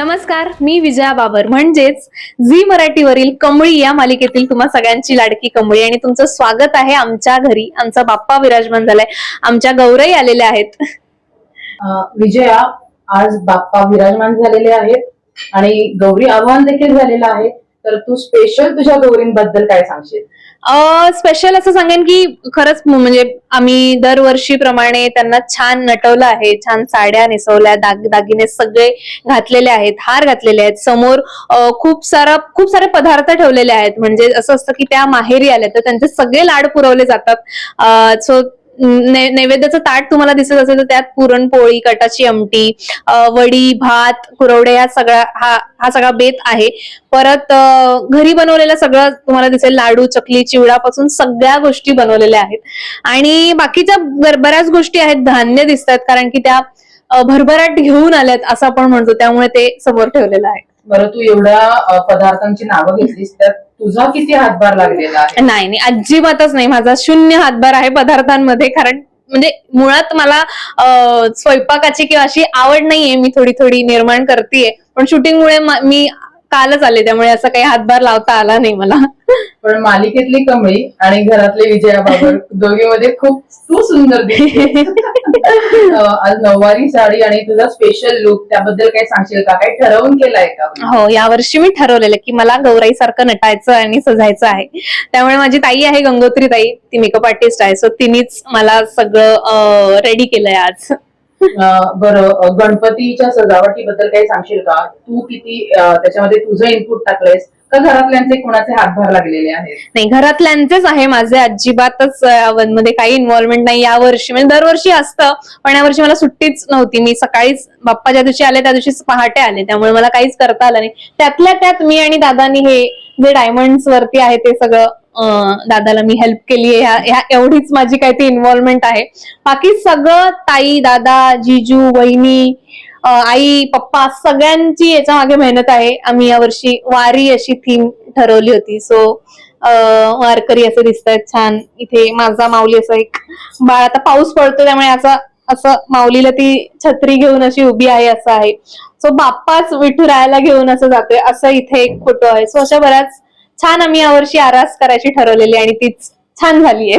नमस्कार मी विजया बाबर. म्हणजेच झी मराठीवरील कमळी या मालिकेतील तुम्हा सगळ्यांची लाडकी कमळी आणि तुमचं स्वागत आहे आमच्या घरी. आमचा बाप्पा विराजमान झालाय. आमच्या गौरई आलेल्या आहेत. विजया आज बाप्पा विराजमान झालेले आहेत आणि गौरी आव्हान देखील झालेलं आहे. तर तू स्पेशल तुझ्या गौरींबद्दल काय सांगशील? स्पेशल असं सांगेन की खरंच म्हणजे आम्ही दरवर्षीप्रमाणे त्यांना छान नटवलं आहे छान साड्या नेसवल्या दाग दागिने सगळे घातलेले आहेत हार घातलेले आहेत. समोर खूप सारा खूप सारे पदार्थ ठेवलेले आहेत. म्हणजे असं असतं की त्या माहेरी आल्या तर त्यांचे सगळे लाड पुरवले जातात. सो नैवेद्याचं ताट तुम्हाला दिसत असेल तर त्यात पुरणपोळी कटाची आमटी वडी भात कुरवडे या सगळा हा हा सगळा बेत आहे. परत घरी बनवलेलं सगळं तुम्हाला दिसेल लाडू चकली चिवडापासून सगळ्या गोष्टी बनवलेल्या आहेत. आणि बाकीच्या बऱ्याच गोष्टी आहेत धान्य दिसतात कारण की त्या भरभराट घेऊन आल्यात असं आपण म्हणतो. त्यामुळे ते समोर ठेवलेलं आहे. बरं तू एवढ्या पदार्थांची नावं घेतलीस तर तुझा किती हातभार लागलेला आहे? नाही नाही अजिबातच नाही. माझा शून्य हातभार आहे पदार्थांमध्ये कारण म्हणजे मुळात मला स्वयंपाकाची किंवा अशी आवड नाहीये मी थोडी थोडी निर्माण करतेय. पण शूटिंगमुळे म- मी कालच आले त्यामुळे असं काही हातभार लावता आला नाही मला. पण मालिकेतली कमळी आणि घरातले विजया बाबर दोघीमध्ये खूप तू सुंदर दिसते. आज नऊवारी साडी आणि तुझा स्पेशल लुक त्याबद्दल काय सांगशील का? काय ठरवून केलाय का? हो यावर्षी मी ठरवलेलं की मला गौराई सारखं नटायचं आणि सजायचं आहे. त्यामुळे माझी ताई आहे गंगोत्री ताई. ती मेकअप आर्टिस्ट आहे सो तिनेच मला सगळं रेडी केलंय आज. बरं गणपतीच्या सजावटीबद्दल काही सांगशील का? तू किती त्याच्यामध्ये तुझं इनपुट टाकलंयस. का घरातल्यांचे कोणाचे हातभार लागलेले आहेत? नाही घरातल्यांचेच आहे. माझे अजिबातच मध्ये काही इन्व्हॉल्वमेंट नाही. या वर्षी म्हणजे दरवर्षी असतं पण यावर्षी मला सुट्टीच नव्हती. मी सकाळीच बाप्पा ज्या दिवशी आले त्या दिवशीच पहाटे आले. त्यामुळे मला काहीच करता आलं नाही. त्यातल्या त्यात मी आणि दादानी हे जे डायमंड्स वरती आहे ते सगळं दादाला मी हेल्प केली आहे. ह्या- ह्या एवढीच माझी काही ती इन्व्हॉल्वमेंट आहे. बाकी सगळं ताई दादा जिजू वहिनी आई पप्पा सगळ्यांची याच्या मागे मेहनत आहे. आम्ही यावर्षी वारी अशी थीम ठरवली होती. सो वारकरी असं दिसत छान. इथे माझा माऊली असं एक बाळ. आता पाऊस पडतो त्यामुळे असं असं माऊलीला ती छत्री घेऊन अशी उभी आहे असं आहे. सो बाप्पाच विठुरायाला घेऊन असं जातोय. असं इथे एक फोटो आहे. सो अशा बऱ्याच छान आम्ही यावर्षी आरास करायची ठरवलेली आणि तीच छान झालीये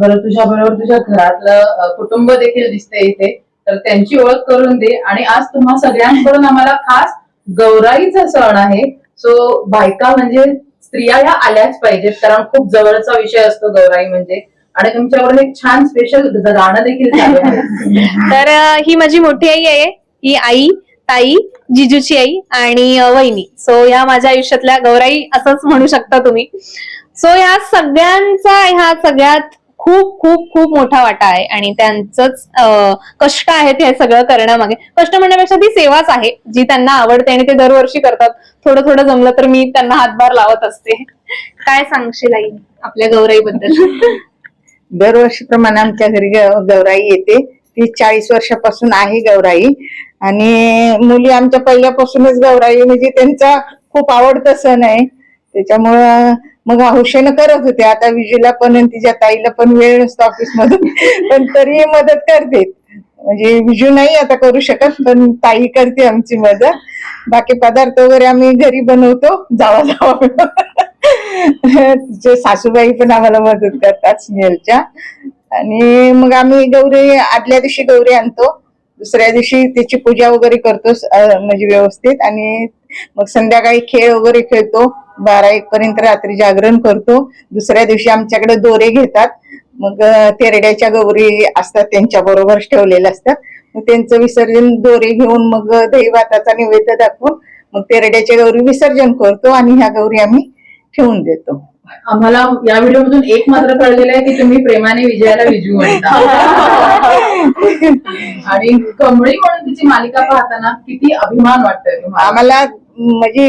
बरं तुझ्या बरोबर तुझ्या घरातलं कुटुंब देखील दिसते इथे. तर त्यांची ओळख करून दे. आणि आज तुम्हा सगळ्यांकडून आम्हाला खास गौराईचा सण आहे. सो बायका म्हणजे स्त्रिया ह्या आल्याच पाहिजेत. कारण खूप जवळचा विषय असतो गौराई म्हणजे. आणि तुमच्याकडून एक छान स्पेशल गाणं देखील तर ही माझी मोठी आई आहे. ही आई ताई जिजूची आई आणि वहिनी. सो ह्या माझ्या आयुष्यातल्या गौराई असंच म्हणू शकता तुम्ही. सो ह्या सगळ्यांचा ह्या सगळ्यात खूप खूप खूप मोठा वाटा आहे आणि त्यांचंच कष्ट आहेत हे सगळं करण्यामागे. कष्ट म्हणण्यापेक्षा ती सेवाच आहे जी त्यांना आवडते आणि ते दरवर्षी करतात. थोडं थोडं जमलं तर मी त्यांना हातभार लावत असते. काय सांगशील आई आपल्या गौराईबद्दल? दरवर्षीप्रमाणे आमच्या घरी गौराई येते. ती चाळीस वर्षापासून आहे गौराई. आणि मुली आमच्या पहिल्यापासूनच गौराई म्हणजे त्यांचा खूप आवडता सण आहे. त्याच्यामुळं मग हौशेनं करत होते. आता विजयला पण आणि तिच्या ताईला पण वेळ नसतो ऑफिस मधून पण तरी मदत करते. म्हणजे विजू नाही आता करू शकत पण ताई करते आमची मदत. बाकी पदार्थ वगैरे आम्ही घरी बनवतो. जावा जावा. तिचे सासूबाई पण आम्हाला मदत करतात स्नेहलच्या आणि मग आम्ही गौरी आदल्या दिवशी गौरी आणतो. दुसऱ्या दिवशी त्याची पूजा वगैरे करतो म्हणजे व्यवस्थित. आणि मग संध्याकाळी खेळ वगैरे खेळतो. बारा एक पर्यंत रात्री जागरण करतो. दुसऱ्या दिवशी आमच्याकडे दोरे घेतात. मग तेरड्याच्या गौरी असतात त्यांच्या बरोबर ठेवलेल्या असतात. मग त्यांचं विसर्जन दोरे घेऊन मग दही भाताचा नैवेद्य दाखवून मग तेरड्याच्या गौरी विसर्जन करतो आणि ह्या गौरी आम्ही ठेवून देतो. आम्हाला या व्हिडिओमधून एक मात्र कळलेलं आहे की तुम्ही प्रेमाने विजयाला विजू म्हणता. आणि कमळी म्हणून तिची मालिका पाहताना किती अभिमान वाटतोय तुम्हाला? आम्हाला म्हणजे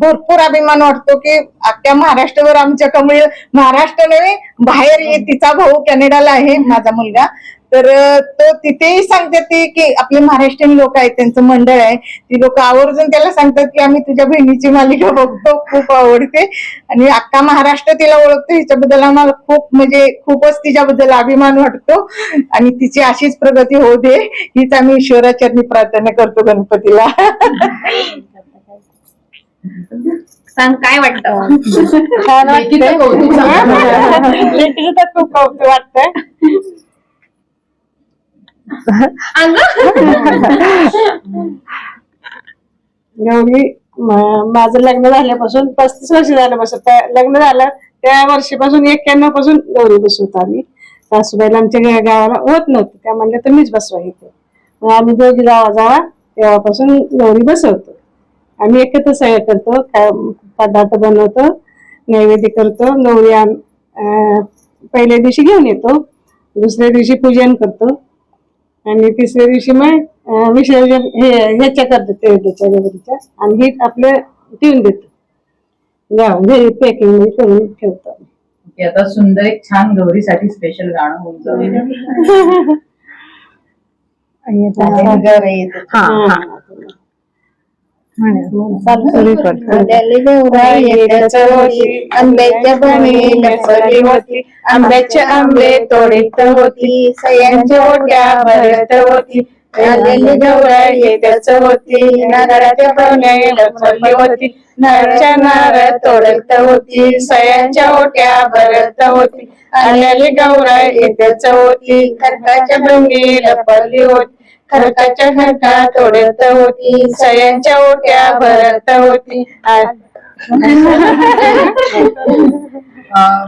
भरपूर अभिमान वाटतो की अख्ख्या महाराष्ट्रभर आमच्या कमळी महाराष्ट्र नव्हे बाहेर ये- तिचा भाऊ कॅनडाला आहे माझा मुलगा. तर तो तिथेही सांगतात ते की आपले महाराष्ट्रीयन लोक आहेत त्यांचं मंडळ आहे. ती लोक आवर्जून त्याला सांगतात की आम्ही तुझ्या बहिणीची मालिका बघतो खूप आवडते. आणि अख्खा महाराष्ट्र तिला ओळखतो हिच्याबद्दल आम्हाला खूप म्हणजे खूपच तिच्याबद्दल अभिमान वाटतो. आणि तिची अशीच प्रगती होऊ दे हीच आम्ही ईश्वराचरणी प्रार्थना करतो गणपतीला. सांग काय वाटतं? छान खूप कौतुक वाटतंय. गौरी माझं लग्न झाल्यापासून पस्तीस वर्ष झाल्यापासून त्या- लग्न झालं त्या वर्षीपासून एक्क्याण्णवपासून गौरी बसवतो आम्ही. सासूबाईला आमच्या गावाला होत नव्हतं. त्या म्हणल्या तुम्हीच बसवा इथे. मग आम्ही दोघी जावा जावा तेव्हापासून गौरी बसवतो. आम्ही एकत्र सगळं करतो काय पदार्थ बनवतो नैवेद्य करतो गौरी आम- पहिल्या दिवशी घेऊन येतो दुसऱ्या दिवशी पूजन करतो. आणि तिसऱ्या दिवशी मग विसर्जन हे ह्याच्या करतो तेवढ्याच्या गौरीच्या आणि हे आपलं ठेवून देतो. गाव घरी पॅकिंग करून ठेवतो. की आता सुंदर एक छान गौरीसाठी स्पेशल गाणं होऊन जाईल. हा, हा. आल्याले गौराई येत्याच्या होती, आंब्याच्या बहिणीला होती आंब्याचे आंबे तोडीत होती सयांच्या ओट्या भरत होती आलेली गौराई येत्याच होती नारळाच्या बहिणीला फळली होती नारळच्या नारळ तोडत होती सयांच्या ओट्या भरत होती आलेली गौराई येत्याच होती खरकाच्या बहिणीला फळली होती. खरकाच्या खरका तोडत होती सयांच्या ओट्या भरत होती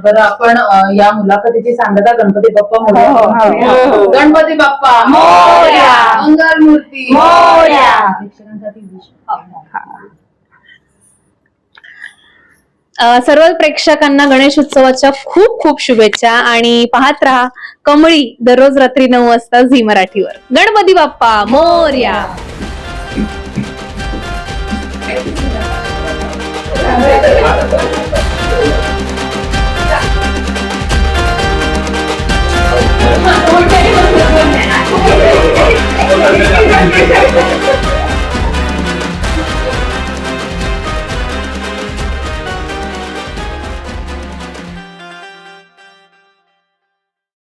बरं आपण अं, या मुलाखतीची सांगता गणपती बाप्पा हो, हो, मोरया. गणपती बाप्पा मोरया. मंगल मूर्ती मोरया. प्रेक्षकांसाठी विश- अ, सर्व प्रेक्षकांना गणेश उत्सवाच्या खूप खूप शुभेच्छा आणि पाहत रहा कमळी दररोज रात्री नऊ वाजता झी मराठीवर गणपती बाप्पा मोर्या Thank you.